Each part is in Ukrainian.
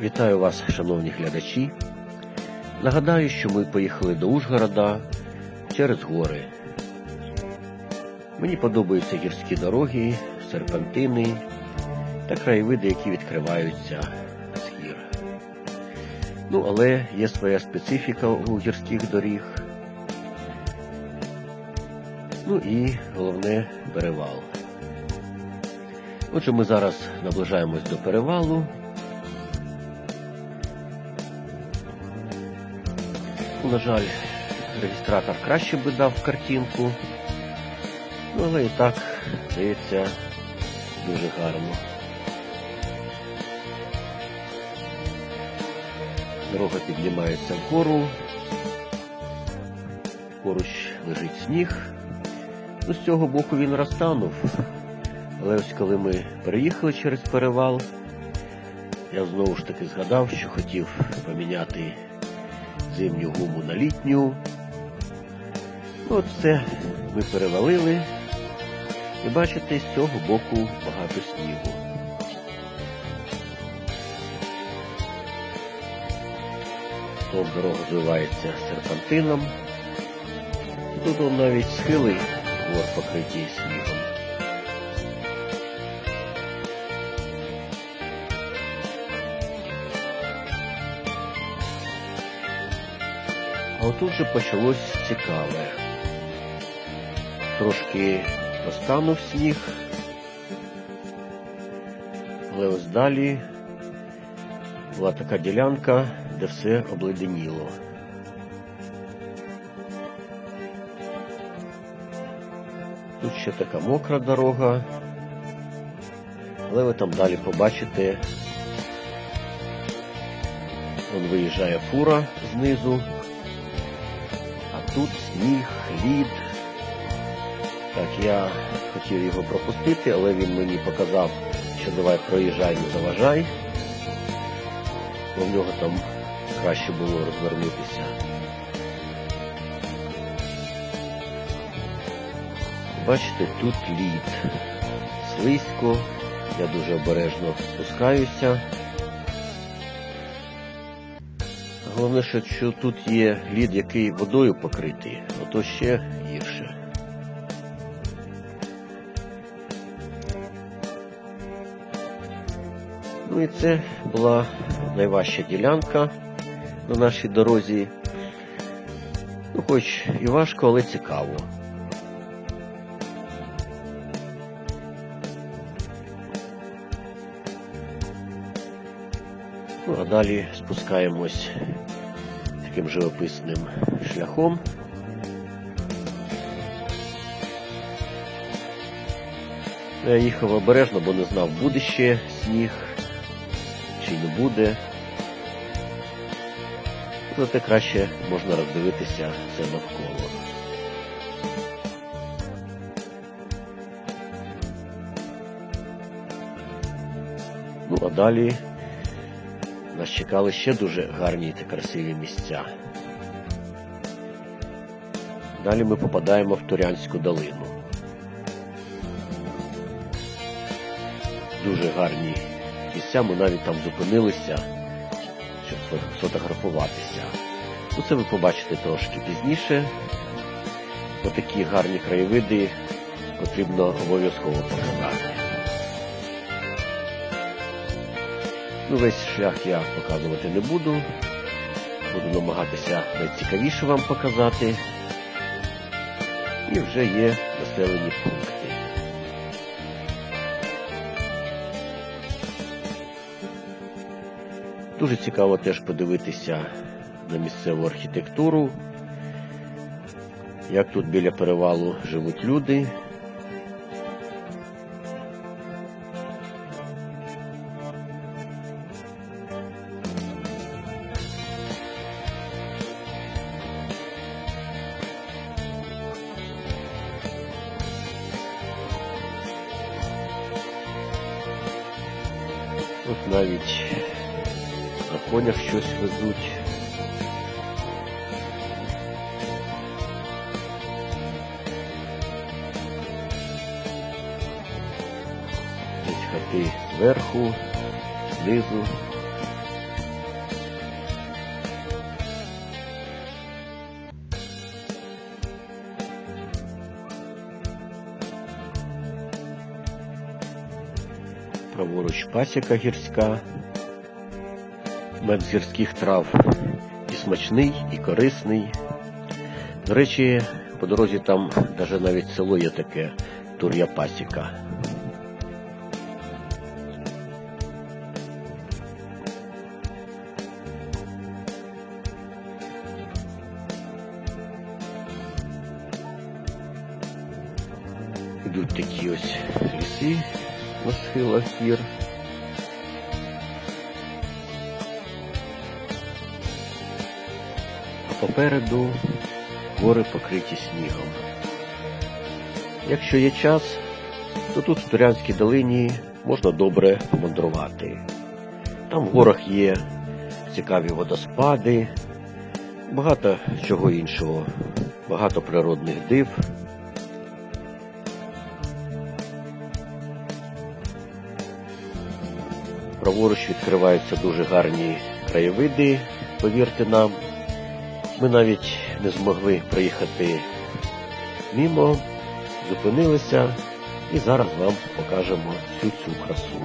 Вітаю вас, шановні глядачі. Нагадаю, що ми поїхали до Ужгорода через гори. Мені подобаються гірські дороги, серпантини та краєвиди, які відкриваються з гір. Ну, але є своя специфіка у гірських доріг. Ну і головне перевал. Отже, ми зараз наближаємось до перевалу. На жаль, реєстратор краще би дав картинку, ну, але і так, здається, дуже гарно. Дорога піднімається вгору, поруч лежить сніг. Ну, з цього боку він розтанув. Але ось коли ми переїхали через перевал, я знову ж таки згадав, що хотів поміняти зимню гуму на літню. От все, ми перевалили. І бачите, з цього боку багато снігу. Тут дорога звивається серпантином. Тут навіть схили гор покриті снігом. Отут же почалось цікаве. Трошки розтанув сніг, але ось далі була така ділянка, де все обледеніло. Тут ще така мокра дорога, але ви там далі побачите, Вон виїжджає фура знизу, сніг, лід. Так, я хотів його пропустити, але він мені показав, що давай проїжджай, не заважай. Бо в нього там краще було розвернутися. Бачите, тут лід. Слизько, я дуже обережно спускаюся. Головне, що тут є лід, який водою покритий, то ще гірше. Ну і це була найважча ділянка на нашій дорозі. Ну, хоч і важко, але цікаво. Ну, а далі спускаємось таким живописним шляхом. Я їхав обережно, бо не знав, буде ще сніг чи не буде. Проте краще можна роздивитися все навколо. Ну, а далі нас чекали ще дуже гарні та красиві місця. Далі ми попадаємо в Турянську долину. Дуже гарні місця, ми навіть там зупинилися, щоб сфотографуватися. Ну, це ви побачите трошки пізніше. Отакі гарні краєвиди потрібно обов'язково показати. Ну, весь шлях я показувати не буду. Буду намагатися найцікавіше вам показати. І вже є населені пункти. Дуже цікаво теж подивитися на місцеву архітектуру, як тут біля перевалу живуть люди. везуть. Ось хати зверху, знизу. Праворуч пасіка гірська мед з гірських трав і смачний, і корисний. До речі, по дорозі там навіть навіть село є таке Тур'я Пасіка. Ідуть такі ось ліси на схилах гір. Попереду гори покриті снігом. Якщо є час, то тут в Турянській долині можна добре помандрувати. Там в горах є цікаві водоспади, багато чого іншого, багато природних див. Праворуч відкриваються дуже гарні краєвиди, повірте нам. Ми навіть не змогли проїхати мімо, зупинилися і зараз вам покажемо всю цю красу.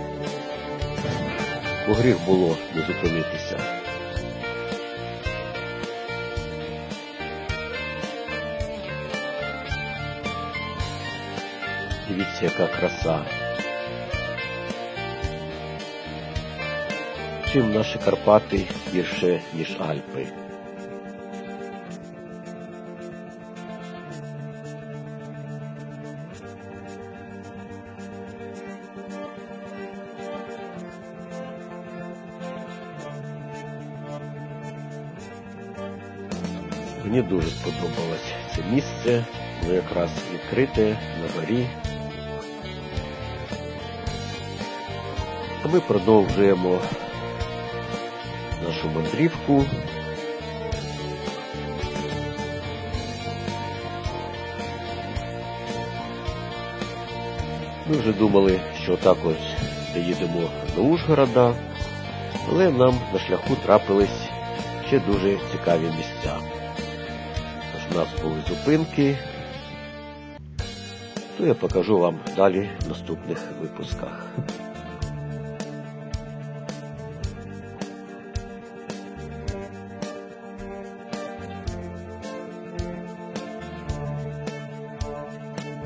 Бо гріх було не зупинитися. Дивіться, яка краса. Чим наші Карпати гірше, ніж Альпи. Мені дуже сподобалось це місце, воно якраз відкрите на горі. А ми продовжуємо нашу мандрівку. Ми вже думали, що так ось доїдемо до Ужгорода, але нам на шляху трапились ще дуже цікаві місця. Нас були зупинки, то я покажу вам далі в наступних випусках.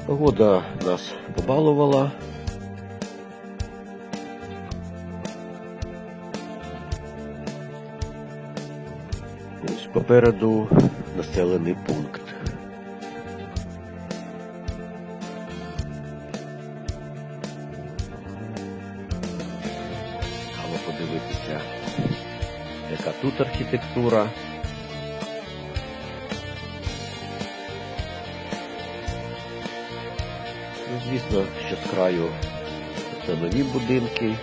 Погода нас побалувала. Ось попереду населений пункт. Але подивитися, яка тут архітектура. Ну, звісно, що з краю це нові будинки,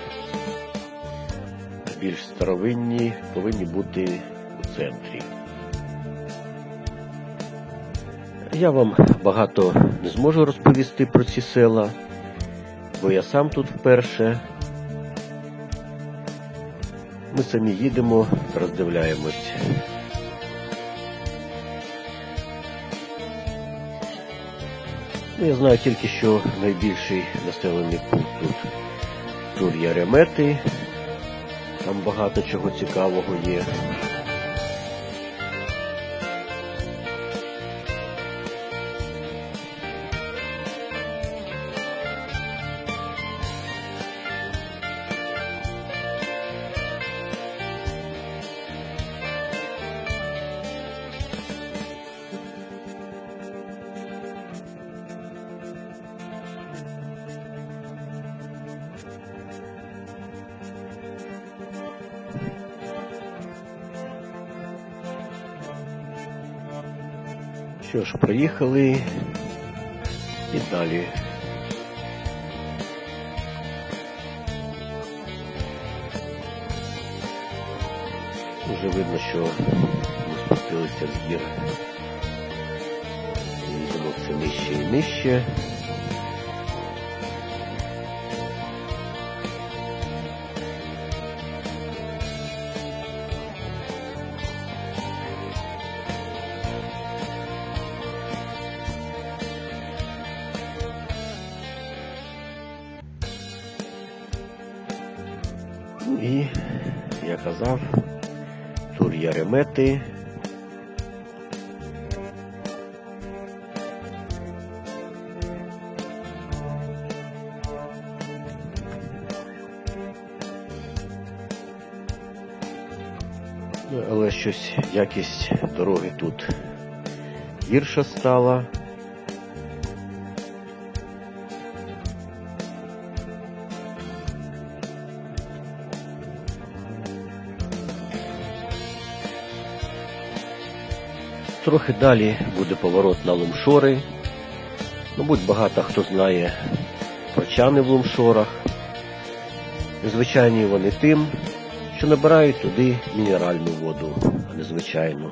більш старовинні повинні бути у центрі. Я вам багато не зможу розповісти про ці села, бо я сам тут вперше. Ми самі їдемо, роздивляємось. Ну, я знаю тільки, що найбільший населений пункт тут Тур'я Ремети. Там багато чого цікавого є. Що ж, приїхали і далі. Уже видно, що ми спустилися з гір. Їдемо все нижче і нижче. І, я казав, тур Яремети. Ну, але щось якість дороги тут гірша стала. Трохи далі буде поворот на Лумшори. Мабуть, багато хто знає про чани в Лумшорах. Звичайні вони тим, що набирають туди мінеральну воду, а не звичайну.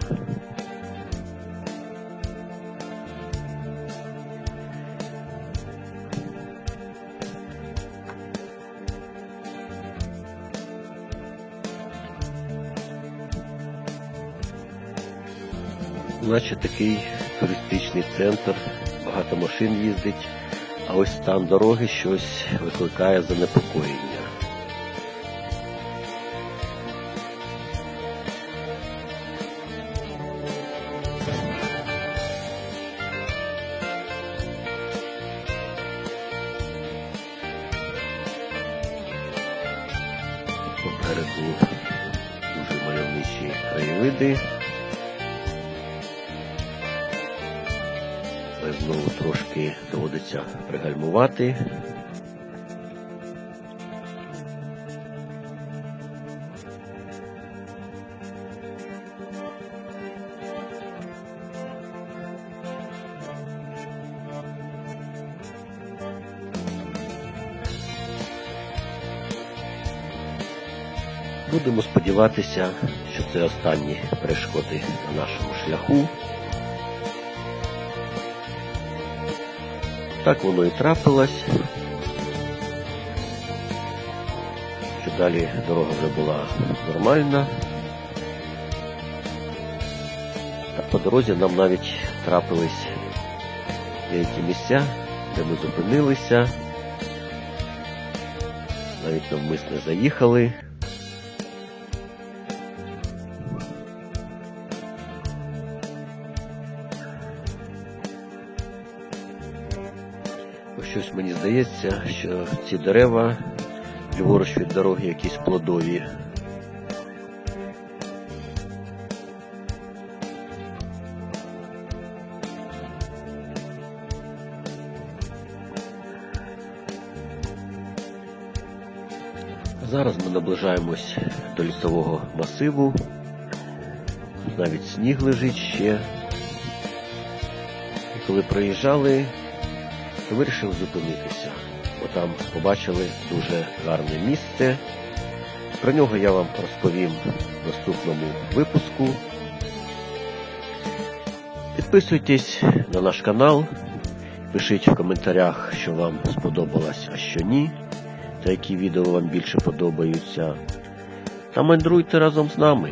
Наче такий туристичний центр, багато машин їздить, а ось стан дороги щось викликає занепокоєння. Знову трошки доводиться пригальмувати. Будемо сподіватися, що це останні перешкоди на нашому шляху. Так воно і трапилось. Що далі дорога вже була нормальна. Та по дорозі нам навіть трапились деякі місця, де ми зупинилися. Навіть навмисне заїхали. Мені здається, що ці дерева ліворуч від дороги якісь плодові. Зараз ми наближаємось до лісового масиву. Навіть сніг лежить ще. І коли проїжджали, то вирішив зупинитися, бо там побачили дуже гарне місце. Про нього я вам розповім в наступному випуску. Підписуйтесь на наш канал, пишіть в коментарях, що вам сподобалось, а що ні, та які відео вам більше подобаються. Та мандруйте разом з нами.